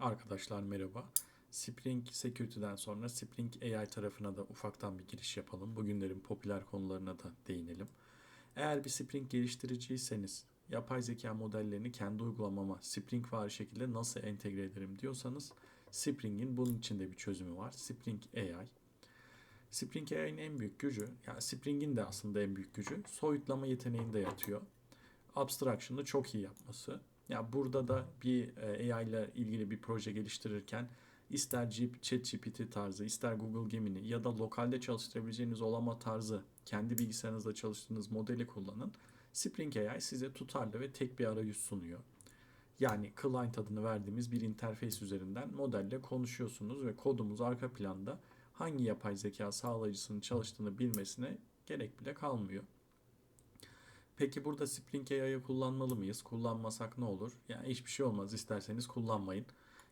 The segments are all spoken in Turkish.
Arkadaşlar merhaba. Spring Security'den sonra Spring AI tarafına da ufaktan bir giriş yapalım. Bugünlerin popüler konularına da değinelim. Eğer bir Spring geliştiriciyseniz yapay zeka modellerini kendi uygulamama Spring var şekilde nasıl entegre ederim diyorsanız Spring'in bunun içinde bir çözümü var. Spring AI. Spring AI'nin en büyük gücü, yani Spring'in de aslında en büyük gücü soyutlama yeteneğinde yatıyor. Abstraction'ı çok iyi yapması. Ya burada da bir e, AI ile ilgili bir proje geliştirirken ister ChatGPT tarzı, ister Google Gemini ya da lokalde çalıştırabileceğiniz olama tarzı kendi bilgisayarınızda çalıştığınız modeli kullanın. Spring AI size tutarlı ve tek bir arayüz sunuyor. Yani client adını verdiğimiz bir interface üzerinden modelle konuşuyorsunuz ve kodumuz arka planda hangi yapay zeka sağlayıcısının çalıştığını bilmesine gerek bile kalmıyor. Peki burada Spring AI'yı kullanmalı mıyız? Kullanmasak ne olur? Yani hiçbir şey olmaz. İsterseniz kullanmayın.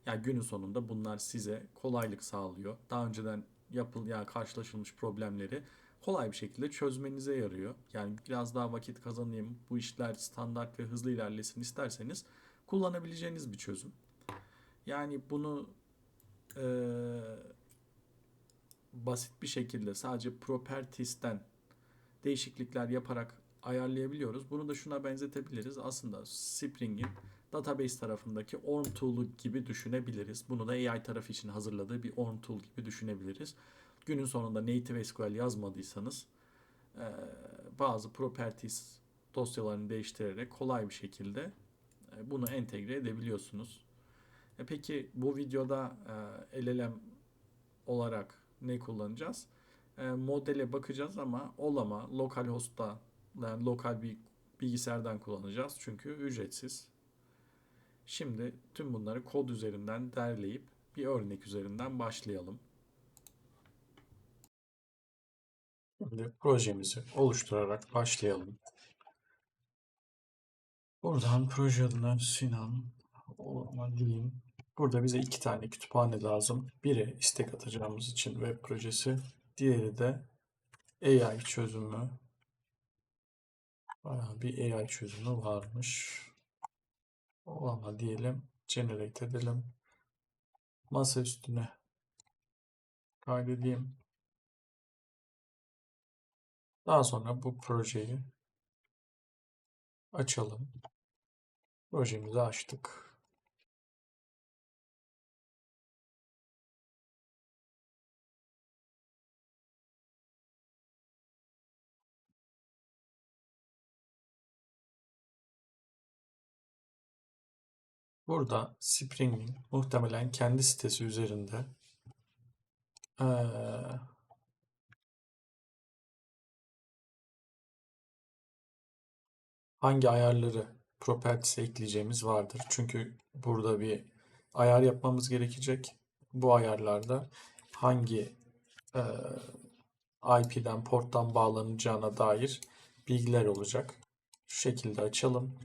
Yani günün sonunda bunlar size kolaylık sağlıyor. Daha önceden yapıl yani karşılaşılmış problemleri kolay bir şekilde çözmenize yarıyor. Yani biraz daha vakit kazanayım, bu işler standart ve hızlı ilerlesin isterseniz kullanabileceğiniz bir çözüm. Yani bunu eee, basit bir şekilde sadece properties'ten değişiklikler yaparak ayarlayabiliyoruz. Bunu da şuna benzetebiliriz. Aslında Spring'in database tarafındaki ORM tool'u gibi düşünebiliriz. Bunu da AI tarafı için hazırladığı bir ORM tool gibi düşünebiliriz. Günün sonunda native SQL yazmadıysanız bazı properties dosyalarını değiştirerek kolay bir şekilde bunu entegre edebiliyorsunuz. E peki bu videoda e, LLM olarak ne kullanacağız? Modele bakacağız ama olama localhost'ta yani lokal bir bilgisayardan kullanacağız çünkü ücretsiz. Şimdi tüm bunları kod üzerinden derleyip bir örnek üzerinden başlayalım. Şimdi projemizi oluşturarak başlayalım. Buradan proje adına Sinan olma diyeyim. Burada bize iki tane kütüphane lazım. Biri istek atacağımız için web projesi. Diğeri de AI çözümü. Bayağı bir AI çözümü varmış. Olama diyelim. Generate edelim. Masa üstüne kaydedeyim. Daha sonra bu projeyi açalım. Projemizi açtık. Burada Spring'in muhtemelen kendi sitesi üzerinde eee, hangi ayarları properties'e ekleyeceğimiz vardır. Çünkü burada bir ayar yapmamız gerekecek. Bu ayarlarda hangi eee, IP'den, porttan bağlanacağına dair bilgiler olacak. Şu şekilde açalım.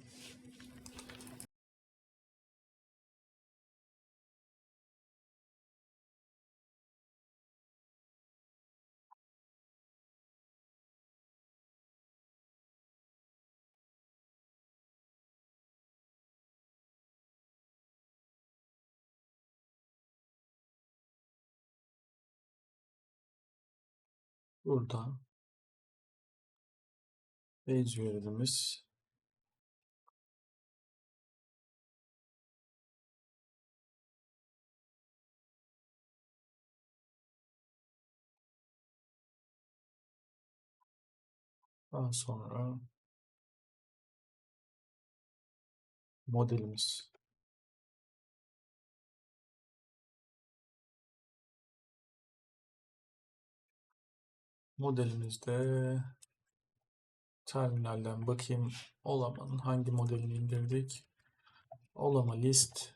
Burada base URL'imiz daha sonra modelimiz modelimizde terminalden bakayım. Olama'nın hangi modelini indirdik? Olama list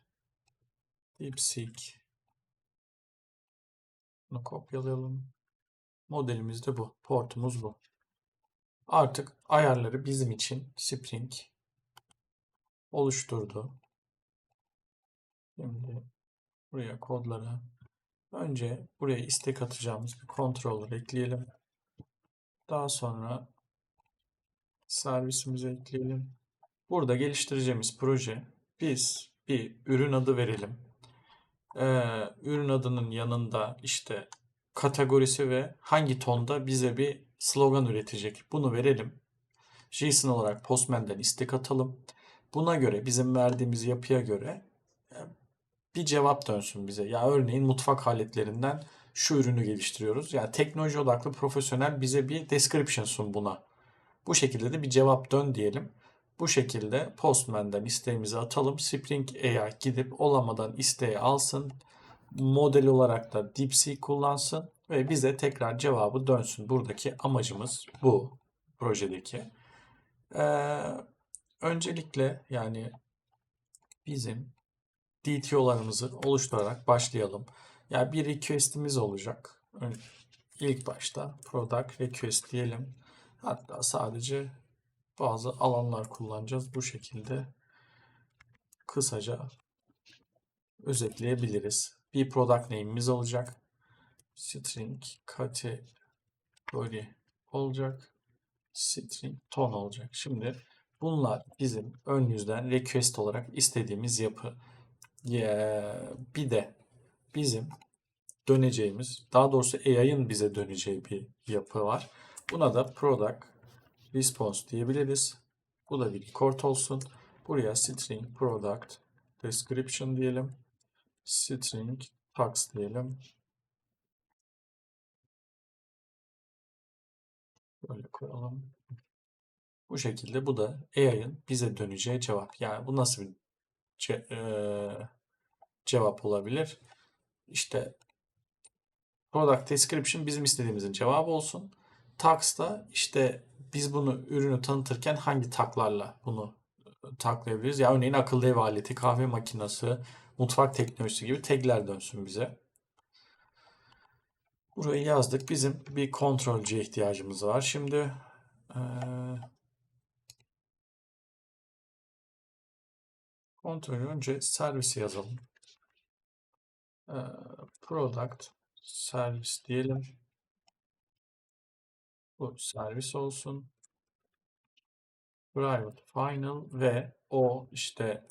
DeepSeek. Kopyalayalım. Modelimiz de bu portumuz bu. Artık ayarları bizim için Spring oluşturdu. Şimdi buraya kodlara önce buraya istek atacağımız bir controller ekleyelim daha sonra servisimize ekleyelim. Burada geliştireceğimiz proje biz bir ürün adı verelim. Ee, ürün adının yanında işte kategorisi ve hangi tonda bize bir slogan üretecek. Bunu verelim. JSON olarak Postman'den istek atalım. Buna göre bizim verdiğimiz yapıya göre bir cevap dönsün bize. Ya örneğin mutfak aletlerinden şu ürünü geliştiriyoruz. Yani teknoloji odaklı profesyonel bize bir description sun buna. Bu şekilde de bir cevap dön diyelim. Bu şekilde Postman'dan isteğimizi atalım. Spring AI gidip olamadan isteği alsın. Model olarak da DeepSeek kullansın ve bize tekrar cevabı dönsün. Buradaki amacımız bu projedeki. Ee, öncelikle yani bizim DTO'larımızı oluşturarak başlayalım. Yani bir request'imiz olacak. İlk başta product request diyelim. Hatta sadece bazı alanlar kullanacağız. Bu şekilde kısaca özetleyebiliriz. Bir product name'imiz olacak. String category olacak. String ton olacak. Şimdi bunlar bizim ön yüzden request olarak istediğimiz yapı. Bir de bizim döneceğimiz, daha doğrusu AI'ın bize döneceği bir yapı var. Buna da product response diyebiliriz. Bu da bir record olsun. Buraya string product description diyelim. String tax diyelim. Böyle koyalım. Bu şekilde bu da AI'ın bize döneceği cevap. Yani bu nasıl bir ce- eee, cevap olabilir? İşte product description bizim istediğimizin cevabı olsun. Tax da işte biz bunu ürünü tanıtırken hangi taklarla bunu taklayabiliriz? Ya örneğin akıllı ev aleti, kahve makinesi, mutfak teknolojisi gibi tagler dönsün bize. Burayı yazdık. Bizim bir kontrolcüye ihtiyacımız var. Şimdi eee kontrolü önce servisi yazalım. Eee, product servis diyelim. Bu servis olsun. Private final ve o işte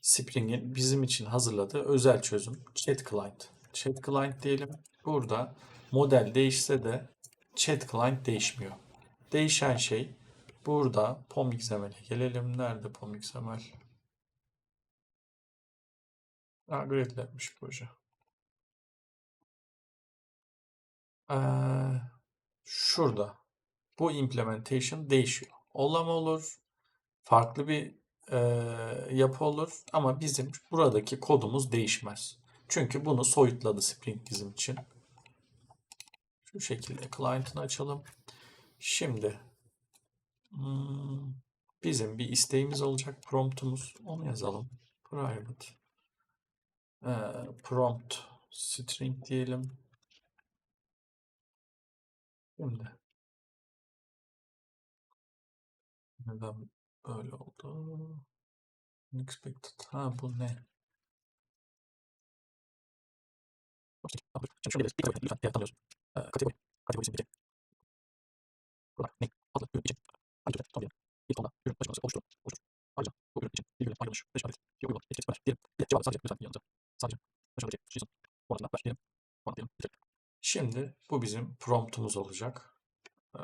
Spring'in bizim için hazırladığı özel çözüm chat client. Chat client diyelim. Burada model değişse de chat client değişmiyor. Değişen şey burada POM.XML'e gelelim. Nerede POM.XML? Ha, Gradle'miş proje. Ee, şurada bu implementation değişiyor. Olama olur, farklı bir e, yapı olur ama bizim buradaki kodumuz değişmez. Çünkü bunu soyutladı Spring bizim için. Şu şekilde client'ını açalım. Şimdi hmm, bizim bir isteğimiz olacak. Prompt'umuz. Onu yazalım. Private e, prompt string diyelim. Şimdi neden böyle oldu? Unexpected. Ha bu ne? Şimdi geliriz. Bir kategori lütfen diğer tanıyoruz. Ee, kategori. Kategori isim diyecek. Burada ne? Adlı ürün için. Hangi türde? Ton diyelim. İlk tonda ürün açıklaması oluştur. Oluştur. Ayrıca bu ürün için virgülle ayrılmış. Beş adet. Bir uygun. Etkisi var. Diyelim. Bir de cevabı sadece lütfen yanınıza. Sadece. Aşağıdaki JSON. Formatına ver diyelim. Bitirelim. Şimdi bu bizim promptumuz olacak. Ee,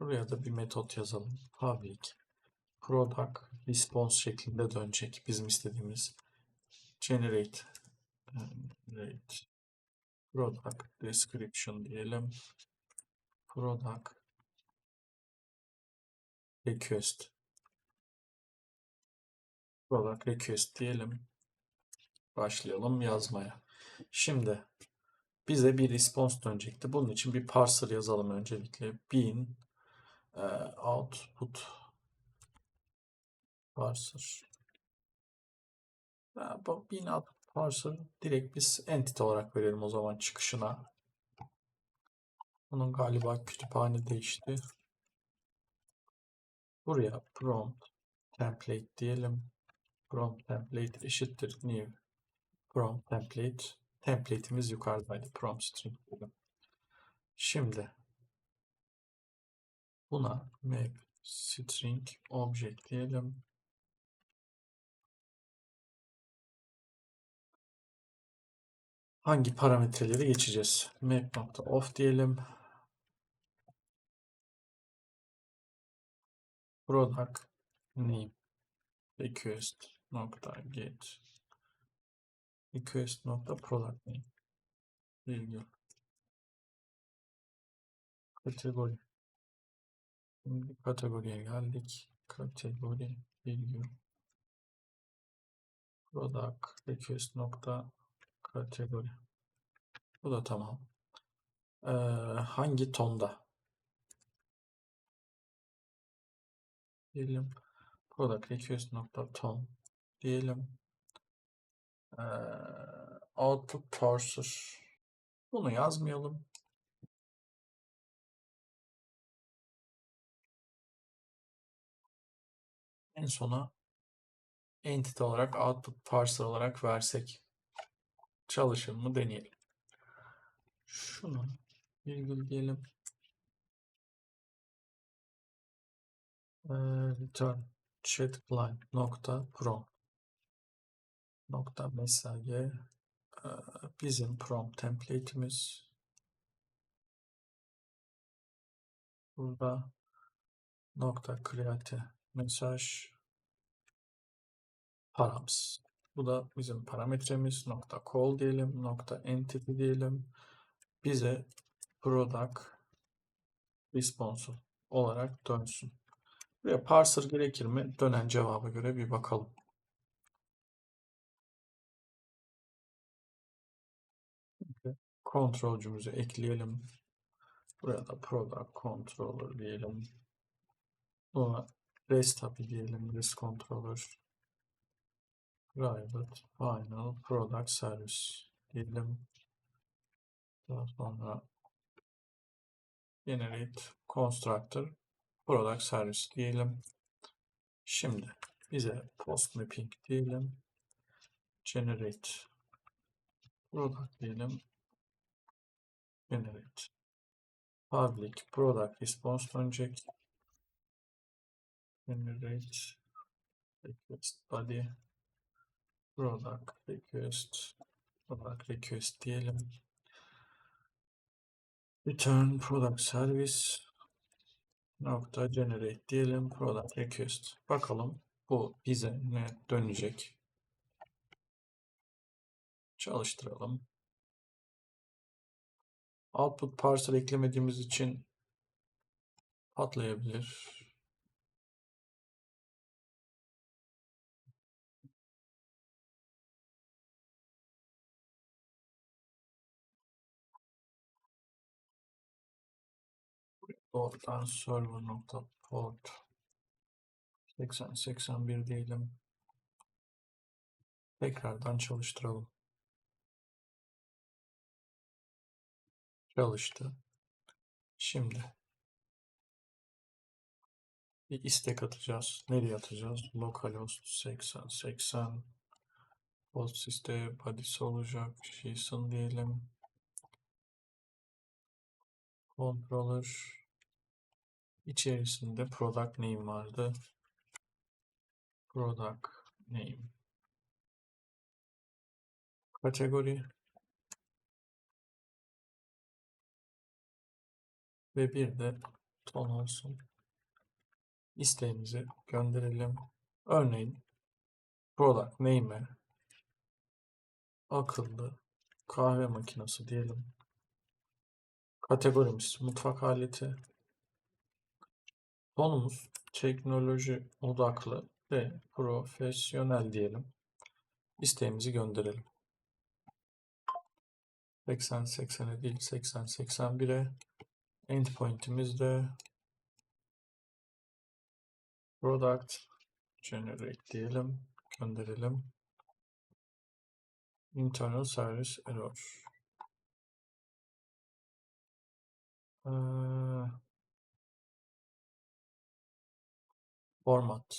buraya da bir metot yazalım. Public product response şeklinde dönecek bizim istediğimiz generate generate product description diyelim. Product request product request diyelim. Başlayalım yazmaya. Şimdi bize bir response dönecekti. Bunun için bir parser yazalım öncelikle. Bin e, output parser. Bu bin output parser direkt biz entity olarak verelim o zaman çıkışına. Bunun galiba kütüphane değişti. Buraya prompt template diyelim. Prompt template eşittir new prompt template. Template'imiz yukarıdaydı. Prompt string. Şimdi buna map string object diyelim. hangi parametreleri geçeceğiz? Map.off diyelim. Product name request nokta get request nokta product name virgül kategori Şimdi kategoriye geldik. Kategori virgül product request nokta kategori. Bu da tamam. Ee, hangi tonda? Diyelim product request nokta ton diyelim. Ee, output parser. Bunu yazmayalım. En sona entity olarak output parser olarak versek çalışır mı deneyelim. Şunu virgül diyelim. Ee, return chat client nokta prompt nokta mesage bizim prompt template'imiz burada nokta create mesaj params. Bu da bizim parametremiz. Nokta call diyelim. Nokta entity diyelim. Bize product responsive olarak dönsün. Buraya parser gerekir mi? Dönen cevaba göre bir bakalım. Kontrolcümüzü ekleyelim. Buraya da product controller diyelim. Buna rest API diyelim. Rest controller. Private final product service diyelim. Daha sonra generate constructor product service diyelim. Şimdi bize post mapping diyelim. Generate product diyelim. Generate public product response dönecek. Generate request body product request product request diyelim. Return product service nokta generate diyelim product request. Bakalım bu bize ne dönecek. Çalıştıralım. Output parser eklemediğimiz için patlayabilir. Doğrudan server nokta port 80 81 diyelim. Tekrardan çalıştıralım. Çalıştı. Şimdi bir istek atacağız. Nereye atacağız? Localhost 80 80 host site body'si olacak. JSON diyelim. Controller içerisinde product name vardı. Product name. Kategori ve bir de ton olsun. İsteğimizi gönderelim. Örneğin product name'e akıllı kahve makinesi diyelim. Kategorimiz mutfak aleti. Konumuz teknoloji odaklı ve profesyonel diyelim. İsteğimizi gönderelim. 80 80'e değil 80 81'e endpoint'imiz de product generate diyelim. Gönderelim. Internal service error. Ee, format.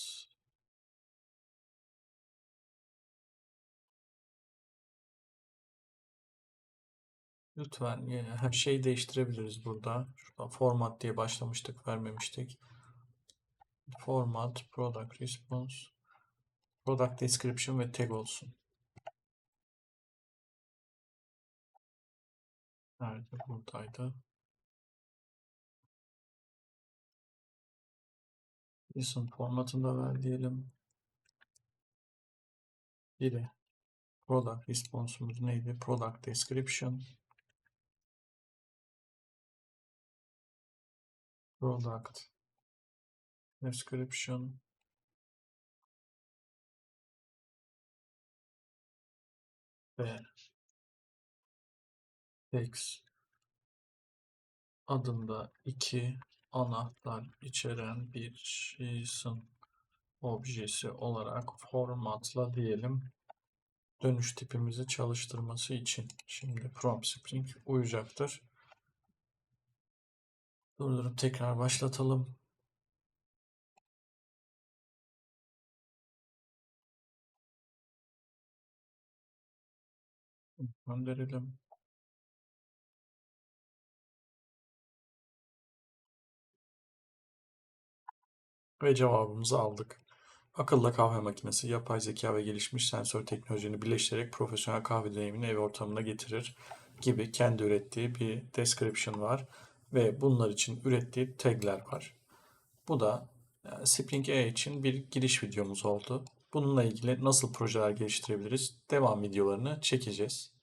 Lütfen yine her şeyi değiştirebiliriz burada. Şurada format diye başlamıştık, vermemiştik. Format, product response, product description ve tag olsun. Nerede? Buradaydı. JSON formatında ver diyelim. Biri. Product response'umuz neydi? Product description. Product description. Ve text adında iki anahtar içeren bir JSON objesi olarak formatla diyelim dönüş tipimizi çalıştırması için. Şimdi prompt Spring uyacaktır. Durdurup tekrar başlatalım. Gönderelim. Ve cevabımızı aldık. Akıllı kahve makinesi, yapay zeka ve gelişmiş sensör teknolojini birleştirerek profesyonel kahve deneyimini ev ortamına getirir gibi kendi ürettiği bir description var ve bunlar için ürettiği tagler var. Bu da e, Spring AI için bir giriş videomuz oldu. Bununla ilgili nasıl projeler geliştirebiliriz devam videolarını çekeceğiz.